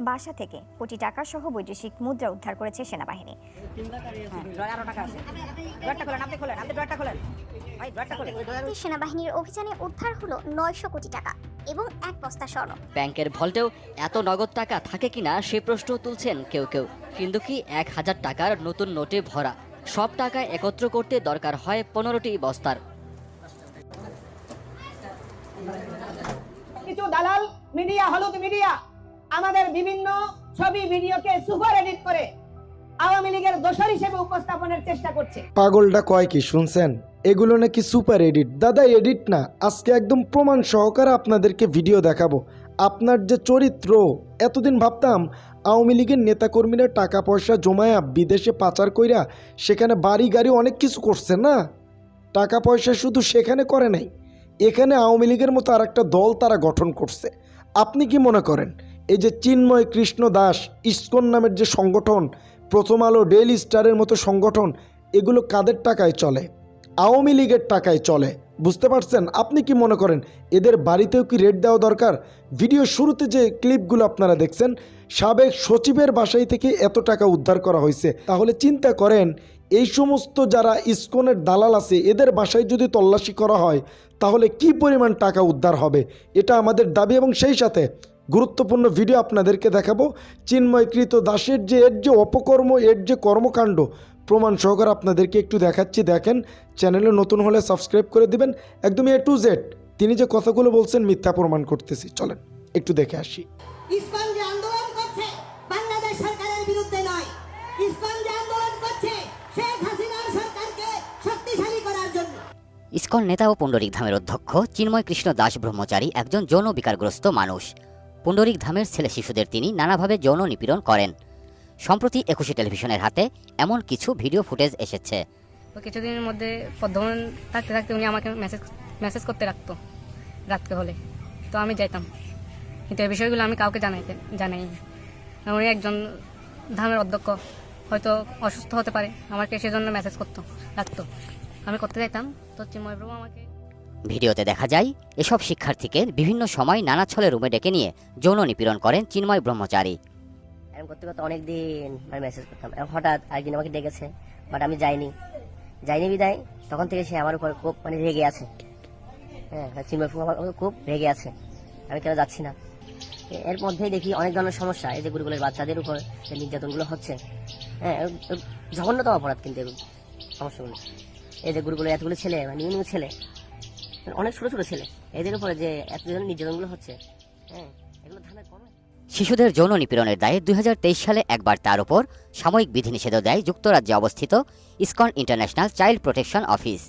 বাসা থেকে কোটি টাকা সহ বৈদেশিক মুদ্রা উদ্ধার করেছে সেনাবাহিনী। সেনাবাহিনীর অভিযানে উদ্ধার হলো নয়শো কোটি টাকা এবং এক বস্তা স্বর্ণ। ব্যাংকের ভল্টেও এত নগদ টাকা থাকে কিনা সে প্রশ্ন তুলছেন কেউ কেউ। কিন্তু কি এক হাজার টাকার নতুন নোটে ভরা? সব টাকা একত্র করতে দরকার হয় পনেরোটি বস্তার। কিছু দালাল মিডিয়া হলুদ মিডিয়া। আমাদের বিভিন্ন ছবি, ভিডিওকে সুপার এডিট করে আওয়ামী লীগের দোষর হিসেবে উপস্থাপনের চেষ্টা করছে। পাগলটা কয় কি শুনছেন? এগুলো নাকি সুপার এডিট। দাদা, এডিট না। আজকে একদম প্রমাণ সহকারে আপনাদেরকে ভিডিও দেখাবো। আপনার যে চরিত্র, এতদিন ভাবতাম আওয়ামী লীগের নেতাকর্মীরা টাকা পয়সা জমায়া বিদেশে পাচার কইরা সেখানে বাড়ি গাড়ি অনেক কিছু করছে না? টাকা পয়সা শুধু সেখানে করে নাই। এখানে আওয়ামী লীগের মতো আর একটা দল তারা গঠন করছে। আপনি কি মনে করেন? এই যে চিন্ময় কৃষ্ণ দাস, ইস্কন নামের যে সংগঠন, প্রথম আলো ডেইলি স্টারের মতো সংগঠন, এগুলো কাদের টাকায় চলে? আওয়ামী লীগের টাকায় চলে। বুঝতে পারছেন? আপনি কি মনে করেন? এদের বাড়িতেও কি রেট দেওয়া দরকার? ভিডিও শুরুতে যে ক্লিপগুলো আপনারা দেখছেন, সাবেক সচিবের বাসায় থেকে এত টাকা উদ্ধার করা হয়েছে। তাহলে চিন্তা করেন, এই সমস্ত যারা ইস্কনের দালাল আছে, এদের বাসায় যদি তল্লাশি করা হয়, তাহলে কি পরিমাণ টাকা উদ্ধার হবে? এটা আমাদের দাবি এবং সেই সাথে গুরুত্বপূর্ণ ভিডিও আপনাদেরকে দেখাবো। চিন্ময়কৃত দাসের যে এর যে অপকর্ম এর যে কর্মকাণ্ড প্রমাণ সহকারে আপনাদেরকে একটু দেখাচ্ছি। দেখেন চ্যানেলে নতুন হলে সাবস্ক্রাইব করে দিবেন। একদম এ টু জেড তিনি যে কথাগুলো বলছেন মিথ্যা প্রমাণ করতেছি। চলেন একটু দেখে আসি। ইসকন যে আন্দোলন করছে বাংলাদেশ সরকারের বিরুদ্ধে নয়। ইসকন যে আন্দোলন করছে শেখ হাসিনার সরকারকে শক্তিশালী করার জন্য। ইসকন নেতা ও পুণ্ডরিক ধামের অধ্যক্ষ চিন্ময় কৃষ্ণ দাস ব্রহ্মচারী একজন যৌন বিকারগ্রস্ত মানুষ। পুণ্ডরিক ধামের ছেলে শিশুদের তিনি নানাভাবে যৌন নিপীড়ন করেন। সম্প্রতি একুশে টেলিভিশনের হাতে এমন কিছু ভিডিও ফুটেজ এসেছে। কিছুদিনের মধ্যে বর্ধমান থাকতে থাকতে উনি আমাকে মেসেজ মেসেজ করতে রাখতো, রাখতে হলে। তো আমি যাইতাম। কিন্তু এই বিষয়গুলো আমি কাউকে জানাইতে, জানাইনি। উনি একজন ধামের অধ্যক্ষ, হয়তো অসুস্থ হতে পারে। আমাকে সেজন্য মেসেজ করতো, রাখতো। আমি করতে যাইতাম। তো চিন্ময় আমাকে ভিডিওতে দেখা যায়, এসব শিক্ষার্থীকে বিভিন্ন সময় নানা ছলে রুমে ডেকে নিয়ে যৌন নিপীড়ন করেন চিন্ময় ব্রহ্মচারী। এরকম করতে করতে অনেক দিন আমি মেসেজ করতাম। হঠাৎ একদিন আমাকে ডেকেছে বাট আমি যাইনি। যাইনি বিদায়, তখন থেকে সে আমার উপর খুব মানে রেগে আছে। হ্যাঁ চিন্ময় ফুল আমার খুব রেগে আছে। আমি কেন যাচ্ছি না? এর মধ্যেই দেখি অনেক ধরনের সমস্যা, এই যে গুরুগুলের বাচ্চাদের উপর যে নির্যাতনগুলো হচ্ছে। হ্যাঁ জঘন্যতম অপরাধ কিন্তু সমস্যাগুলো। এই যে গুরুগুলো এতগুলো ছেলে মানে নিউ নিউ ছেলে অনেক ছোট ছোট ছেলে। এদের উপরে যে এত নির্যাতনগুলো হচ্ছে হ্যাঁ শিশুদের যৌন নিপীড়নের দায়ে দুই সালে একবার তার উপর সাময়িক বিধিনিষেধও দেয় যুক্তরাজ্যে অবস্থিত ISKCON international child protection office.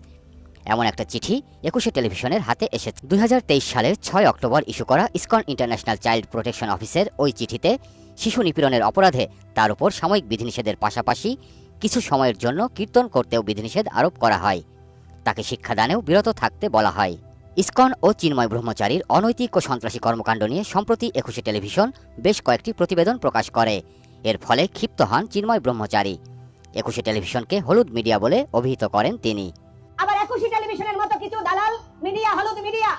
এমন একটা চিঠি একুশে টেলিভিশনের হাতে এসেছে। দুই হাজার তেইশ সালের ছয় অক্টোবর ইস্যু করা ইসকন ইন্টারন্যাশনাল চাইল্ড প্রোটেকশন অফিসের ওই চিঠিতে শিশু নিপীড়নের অপরাধে তার উপর সাময়িক বিধিনিষেধের পাশাপাশি কিছু সময়ের জন্য কীর্তন করতেও বিধিনিষেধ আরোপ করা হয়। তাকে শিক্ষাদানেও বিরত থাকতে বলা হয়। ইসকন ও চিন্ময় ব্রহ্মচারীর অনৈতিক ও সন্ত্রাসী কর্মকাণ্ড নিয়ে সম্প্রতি একুশে টেলিভিশন বেশ কয়েকটি প্রতিবেদন প্রকাশ করে। এর ফলে ক্ষিপ্ত হন চিন্ময় ব্রহ্মচারী। একুশে টেলিভিশনকে হলুদ মিডিয়া বলে অভিহিত করেন তিনি। আবার একুশি টেলিভিশনের মতো কিছু দালাল মিডিয়া হলুদ মিডিয়া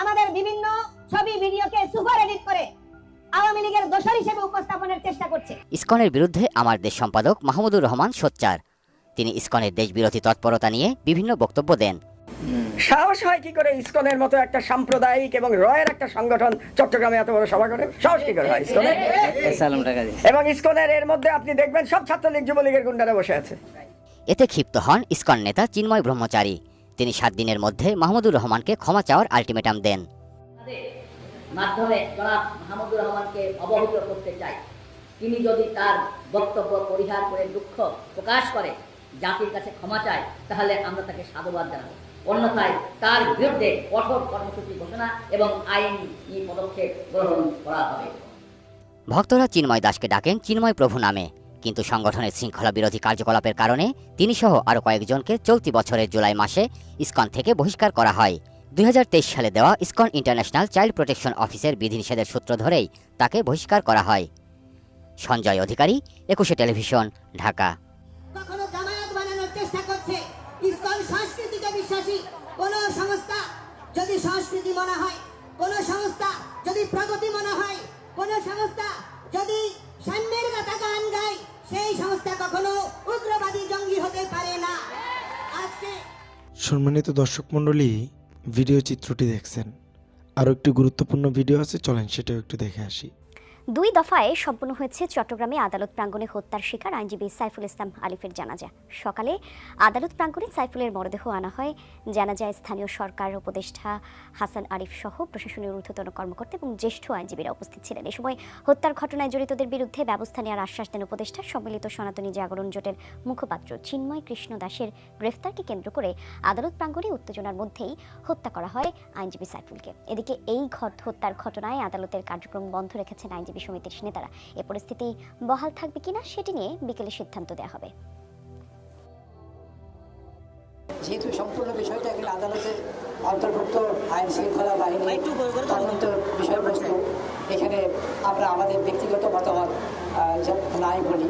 আমাদের বিভিন্ন ছবি ভিডিওকে সুপার এডিট করে আওয়ামী লীগের দোষর হিসেবে উপস্থাপনের চেষ্টা করছে। ইসকনের বিরুদ্ধে আমার দেশ সম্পাদক মাহমুদুর রহমান সোচ্চার। তিনি ইসকনের দেশবিরোধী তৎপরতা নিয়ে বিভিন্ন বক্তব্য দেন। সাহস হয় কি করে ইসকনের মতো একটা সাম্প্রদায়িক এবং রয়ের একটা সংগঠন চট্টগ্রামে এত বড় সভা করে? সাহস কি করে হয় ইসকনের? এবং ইসকনের এর মধ্যে আপনি দেখবেন সব ছাত্রলীগ যুবলীগের গুন্ডারা বসে আছে। এতে ক্ষিপ্ত হন ইসকন নেতা চিন্ময় ব্রহ্মচারী। তিনি সাত দিনের মধ্যে মাহমুদুর রহমানকে ক্ষমা চাওয়ার আলটিমেটাম দেন। মাধ্যমে জনাব মাহমুদুর রহমানকে অবহিত করতে চাই। তিনি যদি তার বক্তব্য পরিহার করে দুঃখ প্রকাশ করে জাতির কাছে ক্ষমা চায়, তাহলে আমরা তাকে সাধুবাদ জানাব। অন্যথায় তার বিরুদ্ধে কঠোর কর্মসূচি ঘোষণা এবং আইনি পদক্ষেপ গ্রহণ করা হবে। ভক্তরা চিন্ময় দাসকে ডাকেন চিন্ময় প্রভু নামে। কিন্তু সংগঠনের শৃঙ্খলা বিরোধী কার্যকলাপের কারণে তিনি সহ আরও কয়েকজনকে চলতি বছরের জুলাই মাসে ইসকন থেকে বহিষ্কার করা হয়। দুই হাজার তেইশ সালে দেওয়া ইসকন ইন্টারন্যাশনাল চাইল্ড প্রোটেকশন অফিসের বিধিনিষেধের সূত্র ধরেই তাকে বহিষ্কার করা হয়। সঞ্জয় অধিকারী, একুশে টেলিভিশন, ঢাকা। বিশ্বাসী কোন সংস্থা যদি সংস্কৃতি মনে হয়, কোন সংস্থা যদি প্রগতি মনে হয়, কোন সংস্থা যদি সাম্যের কথা গান গায়, সেই সংস্থা কখনো উগ্রবাদী জঙ্গি হতে পারে না। আজকে সম্মানিত দর্শক মণ্ডলী, ভিডিও চিত্রটি দেখছেন। আরও একটি গুরুত্বপূর্ণ ভিডিও আছে, চলেন সেটাও একটু দেখে আসি। দুই দফায় সম্পন্ন হয়েছে চট্টগ্রামে আদালত প্রাঙ্গণে হত্যার শিকার আইনজীবী সাইফুল ইসলাম আলিফের জানাজা। সকালে আদালত প্রাঙ্গণে সাইফুলের মরদেহ আনা হয়। জানাজায় স্থানীয় সরকার উপদেষ্টা হাসান আরিফ সহ প্রশাসনের ঊর্ধ্বতন কর্মকর্তা এবং জ্যেষ্ঠ আইনজীবীরা উপস্থিত ছিলেন। এ সময় হত্যার ঘটনায় জড়িতদের বিরুদ্ধে ব্যবস্থা নেওয়ার আশ্বাস দেন উপদেষ্টা। সম্মিলিত সনাতনী জাগরণ জোটের মুখপাত্র চিন্ময় কৃষ্ণ দাসের গ্রেফতারকে কেন্দ্র করে আদালত প্রাঙ্গণে উত্তেজনার মধ্যেই হত্যা করা হয় আইনজীবী সাইফুলকে। এদিকে এই হত্যার ঘটনায় আদালতের কার্যক্রম বন্ধ রেখেছেন আইনজীবী সমিতির নেতারা। এ পরিস্থিতি বহাল থাকবে কিনা সেটি নিয়ে বিকেলে সিদ্ধান্ত দেওয়া হবে। যেহেতু সম্পূর্ণ বিষয়টা এখানে আদালতের অন্তর্ভুক্ত আইন শৃঙ্খলা বাহিনী তদন্ত বিষয়বস্তু এখানে আমরা আমাদের ব্যক্তিগত মতামত নাই বলি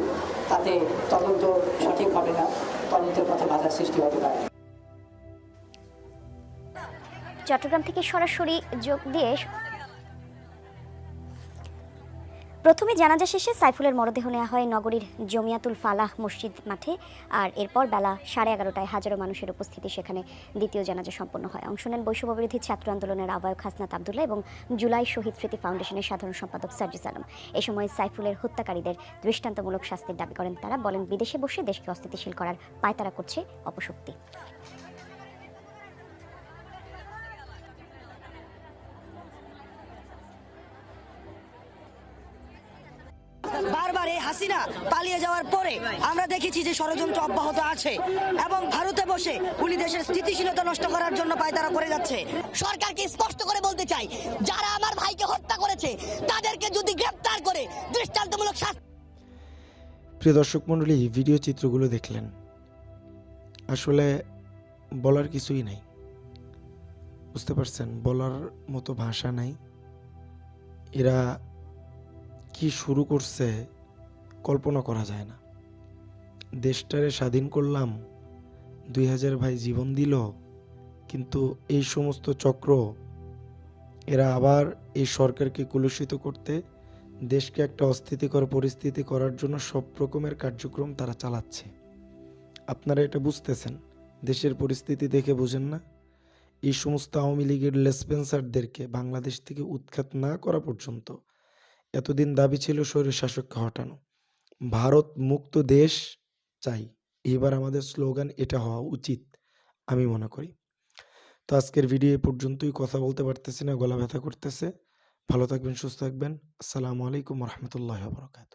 তাতে তদন্ত সঠিক হবে না তদন্তের পথে বাধার সৃষ্টি হতে পারে। চট্টগ্রাম থেকে সরাসরি যোগ দিয়ে প্রথমে জানাজা শেষে সাইফুলের মরদেহ নেওয়া হয় নগরীর জমিয়াতুল ফালাহ মসজিদ মাঠে, আর এরপর বেলা সাড়ে এগারোটায় হাজারো মানুষের উপস্থিতি সেখানে দ্বিতীয় জানাজা সম্পন্ন হয়। অংশ নেন বৈষম্যবিরোধী ছাত্র আন্দোলনের আহ্বায়ক হাসনাত আবদুল্লাহ এবং জুলাই শহীদ স্মৃতি ফাউন্ডেশনের সাধারণ সম্পাদক সার্জিস আলম। এ সময় সাইফুলের হত্যাকারীদের দৃষ্টান্তমূলক শাস্তির দাবি করেন তারা। বলেন, বিদেশে বসে দেশকে অস্থিতিশীল করার পায়তারা করছে অপশক্তি। পালিয়ে যাওয়ার পরে আমরা দেখেছি যে ষড়যন্ত্র অব্যাহত আছে এবং ভারতে বসে উনি দেশের স্থিতিশীলতা নষ্ট করার জন্য পায়তারা করে যাচ্ছে। সরকারকে স্পষ্ট করে বলতে চাই, যারা আমার ভাইকে হত্যা করেছে, তাদেরকে যদি গ্রেফতার করে দৃষ্টান্তমূলক শাস্তি প্রিয় দর্শক মণ্ডলী ভিডিও চিত্রগুলো দেখলেন। আসলে বলার কিছুই নাই। বুঝতে পারছেন, বলার মতো ভাষা নাই। এরা কি শুরু করছে কল্পনা করা যায় না। দেশটারে স্বাধীন করলাম, দুই হাজার ভাই জীবন দিল, কিন্তু এই সমস্ত চক্র, এরা আবার এই সরকারকে কলুষিত করতে, দেশকে একটা অস্থিতিকর পরিস্থিতি করার জন্য সব রকমের কার্যক্রম তারা চালাচ্ছে। আপনারা এটা বুঝতেছেন? দেশের পরিস্থিতি দেখে বোঝেন না? এই সমস্ত আওয়ামী লীগের লেসপেন্সারদেরকে বাংলাদেশ থেকে উৎখাত না করা পর্যন্ত, এতদিন দাবি ছিল শরীর শাসককে হটানো। ভারত মুক্ত দেশ চাই। এবার আমাদের স্লোগান এটা হওয়া উচিত, আমি মনে করি। তো আজকের ভিডিও এ পর্যন্তই কথা বলতে পারতেছি না গলা ব্যথা করতেছে। ভালো থাকবেন, সুস্থ থাকবেন। আসসালামু আলাইকুম রহমতুল্লাহ বরকাত